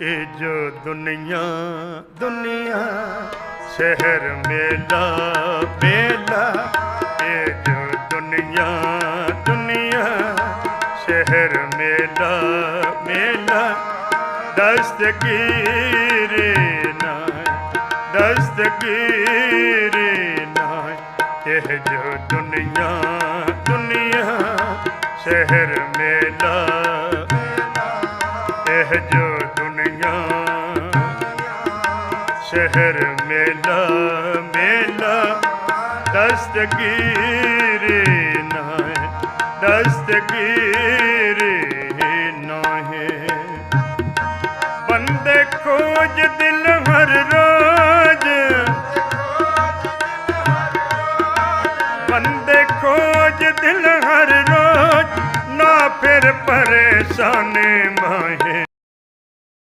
ਇਹ ਜੋ ਦੁਨੀਆ ਦੁਨੀਆ, ਸ਼ਹਿਰ ਮੇਲਾ ਮੇਲਾ। ਇਹ ਜੋ ਦੁਨੀਆ ਦੁਨੀਆ, ਸ਼ਹਿਰ ਮੇਲਾ ਮੇਲਾ। ਦਸਤਗੀਰ ਨਾ ਦਸਤਗੀਰ ਨਾ ਇਹ ਜੋ ਦੁਨੀਆ ਦੁਨੀਆ, ਸ਼ਹਿਰ ਮੇਲਾ ਇਹ ਜੋ ਸ਼ਹਿਰ ਮੇਲਾ ਮੇਲਾ, ਦਸਤਗੀਰ ਨਾ ਹੈ ਦਸਤਗੀਰ ਨਾ ਹੈ ਬੰਦੇ ਖੋਜ ਦਿਲ ਹਰ ਰੋਜ਼। ਬੰਦੇ ਖੋਜ ਦਿਲ ਹਰ ਰੋਜ਼। ਨਾ ਫਿਰ ਪਰੇਸ਼ਾਨੀ